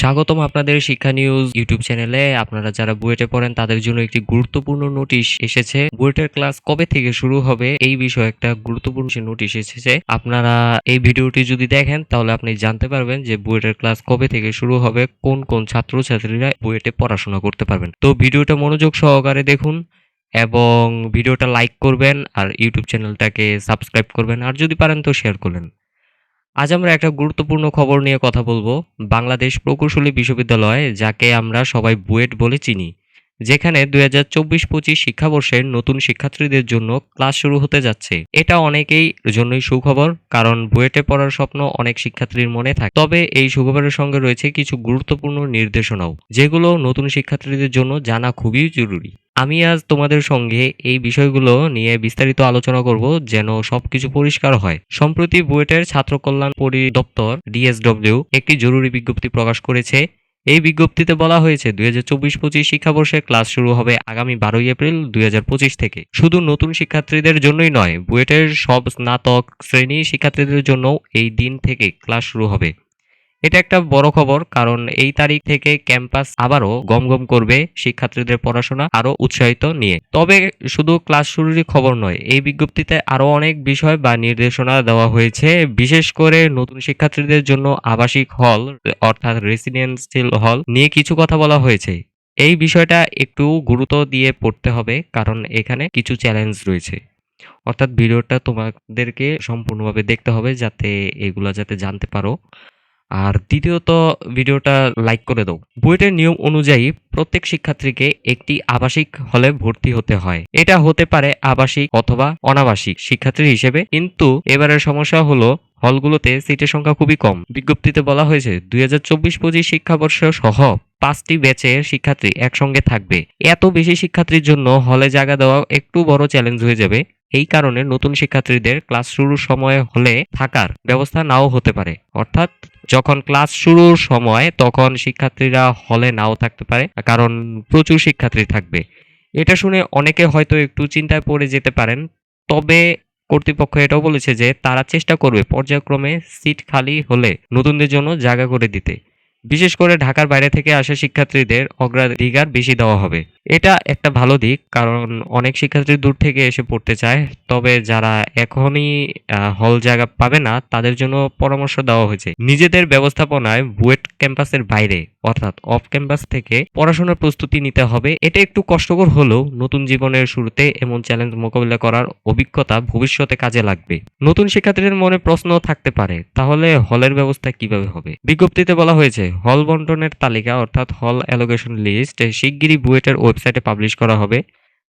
স্বাগতম আপনাদের শিক্ষা নিউজ ইউটিউব চ্যানেলে। আপনারা যারা বুয়েটে পড়েন, তাদের জন্য একটি গুরুত্বপূর্ণ নোটিশ এসেছে। বুয়েটের ক্লাস কবে থেকে শুরু হবে এই বিষয়ে একটা গুরুত্বপূর্ণ নোটিশ এসেছে। আপনারা এই ভিডিওটি যদি দেখেন, তাহলে আপনি জানতে পারবেন যে বুয়েটের ক্লাস কবে থেকে শুরু হবে, কোন কোন ছাত্রছাত্রীরা বুয়েটে পড়াশোনা করতে পারবেন। তো ভিডিওটা মনোযোগ সহকারে দেখুন এবং ভিডিওটা লাইক করবেন আর ইউটিউব চ্যানেলটাকে সাবস্ক্রাইব করবেন। আর যদি পারেন তো শেয়ার করবেন আজ আমরা একটা গুরুত্বপূর্ণ খবর নিয়ে কথা বলব। বাংলাদেশ প্রকৌশলী বিশ্ববিদ্যালয়, যাকে আমরা সবাই বুয়েট বলে চিনি, যেখানে দুই হাজার চব্বিশ পঁচিশ শিক্ষাবর্ষের নতুন শিক্ষার্থীদের জন্য ক্লাস শুরু হতে যাচ্ছে। এটা অনেকেই জন্যই সুখবর, কারণ বুয়েটে পড়ার স্বপ্ন অনেক শিক্ষার্থীর মনে থাকে। তবে এই সুখবরের সঙ্গে রয়েছে কিছু গুরুত্বপূর্ণ নির্দেশনাও, যেগুলো নতুন শিক্ষার্থীদের জন্য জানা খুবই জরুরি। আমি আজ তোমাদের সঙ্গে এই বিষয়গুলো নিয়ে বিস্তারিত আলোচনা করব যেন সবকিছু পরিষ্কার হয়। সম্প্রতি বুয়েটের ছাত্র কল্যাণ পরিদপ্তর ডিএসডব্লিউ একটি জরুরি বিজ্ঞপ্তি প্রকাশ করেছে। এই বিজ্ঞপ্তিতে বলা হয়েছে, দুই হাজার চব্বিশ পঁচিশ শিক্ষাবর্ষে ক্লাস শুরু হবে আগামী বারোই এপ্রিল দুই হাজার পঁচিশ থেকে। শুধু নতুন শিক্ষার্থীদের জন্যই নয়, বুয়েটের সব স্নাতক শ্রেণি শিক্ষার্থীদের জন্য এই দিন থেকে ক্লাস শুরু হবে। এটা একটা বড় খবর, কারণ এই তারিখ থেকে ক্যাম্পাস আবারও গমগম করবে শিক্ষার্থীদের পড়াশোনা আরও উৎসাহিত নিয়ে। তবে শুধু ক্লাস শুরুরই খবর নয়, এই বিজ্ঞপ্তিতে আরও অনেক বিষয় বা নির্দেশনা দেওয়া হয়েছে, বিশেষ করে নতুন শিক্ষার্থীদের জন্য আবাসিক হল, অর্থাৎ রেসিডেন্সিয়াল হল নিয়ে কিছু কথা বলা হয়েছে। এই বিষয়টা একটু গুরুত্ব দিয়ে পড়তে হবে, কারণ এখানে কিছু চ্যালেঞ্জ রয়েছে। অর্থাৎ ভিডিওটা তোমাদেরকে সম্পূর্ণভাবে দেখতে হবে, যাতে এগুলা যাতে জানতে পারো। আর দ্বিতীয়ত ভিডিওটা লাইক করে দাও। বুয়েটের নিয়ম অনুযায়ী প্রত্যেক শিক্ষার্থীকে একটি আবাসিক হলে ভর্তি হতে হয়। এটা হতে পারে আবাসিক অথবা অনাবাসিক শিক্ষার্থী হিসেবে। কিন্তু এবারের সমস্যা হলো, হলগুলোতে সিটের সংখ্যা খুবই কম। বিজ্ঞপ্তিতে বলা হয়েছে, দুই হাজার চব্বিশ পঁচিশ শিক্ষাবর্ষ সহ পাঁচটি ব্যাচের শিক্ষার্থী একসঙ্গে থাকবে। এত বেশি শিক্ষার্থীর জন্য হলে জায়গা দেওয়া একটু বড় চ্যালেঞ্জ হয়ে যাবে। এই কারণে নতুন শিক্ষার্থীদের ক্লাস শুরুর সময় হলে থাকার ব্যবস্থা নাও হতে পারে। অর্থাৎ যখন ক্লাস শুরুর সময়, তখন শিক্ষার্থীরা হলে নাও থাকতে পারে, কারণ প্রচুর শিক্ষার্থী থাকবে। এটা শুনে অনেকে হয়তো একটু চিন্তায় পড়ে যেতে পারেন। তবে কর্তৃপক্ষ এটাও বলেছে যে তারা চেষ্টা করবে পর্যায়ক্রমে সিট খালি হলে নতুনদের জন্য জায়গা করে দিতে। বিশেষ করে ঢাকার বাইরে থেকে আসা শিক্ষার্থীদের অগ্রাধিকার বেশি দেওয়া হবে। এটা একটা ভালো দিক, কারণ অনেক শিক্ষার্থী দূর থেকে এসে পড়তে চায়। তবে যারা এখনই হল জায়গা পাবে না, তাদের জন্য পরামর্শ দেওয়া হয়েছে। নিজেদের ব্যবস্থাপনায় বুয়েট ক্যাম্পাসের বাইরে, অর্থাৎ অফ ক্যাম্পাস থেকে পড়াশোনার প্রস্তুতি নিতে হবে। এটা একটু কষ্টকর হলেও নতুন জীবনের শুরুতে এমন চ্যালেঞ্জ মোকাবিলা করার অভিজ্ঞতা ভবিষ্যতে কাজে লাগবে। নতুন শিক্ষার্থীদের মনে প্রশ্ন থাকতে পারে, তাহলে হলের ব্যবস্থা কীভাবে হবে? বিজ্ঞপ্তিতে বলা হয়েছে হল বন্টনের তালিকা অর্থাৎ হল অ্যালোকেশন লিস্ট শিগগিরই বুয়েটের ওয়েবসাইটে পাবলিশ করা হবে।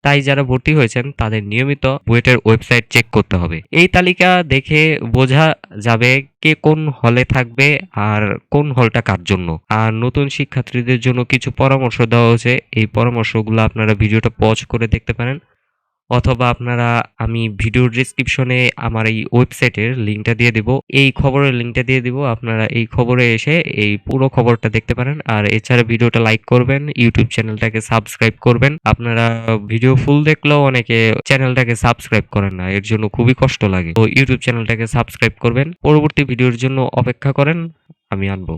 তাই যারা ভর্তি হয়েছেন, তাদের নিয়মিত বুয়েটের ওয়েবসাইট চেক করতে হবে। এই তালিকা দেখে বোঝা যাবে কে কোন হলে থাকবে আর কোন হলটা কার জন্য। আর নতুন শিক্ষার্থীদের জন্য কিছু পরামর্শ দেওয়া হয়েছে। এই পরামর্শগুলো আপনারা ভিডিওটা পজ করে দেখতে পারেন। অথবা আপনারা, আমি ভিডিওর ডিসক্রিপশনে আমার এই ওয়েবসাইটের লিঙ্কটা দিয়ে দেব। এই খবরের লিঙ্কটা দিয়ে দিব। আপনারা এই খবরে এসে এই পুরো খবরটা দেখতে পারেন। আর এছাড়া ভিডিওটা লাইক করবেন ইউটিউব চ্যানেলটাকে সাবস্ক্রাইব করবেন। আপনারা ভিডিও ফুল দেখলেও অনেকে চ্যানেলটাকে সাবস্ক্রাইব করেন না। এর জন্য খুবই কষ্ট লাগে। তো ইউটিউব চ্যানেলটাকে সাবস্ক্রাইব করবেন। পরবর্তী ভিডিওর জন্য অপেক্ষা করেন। আমি আনব।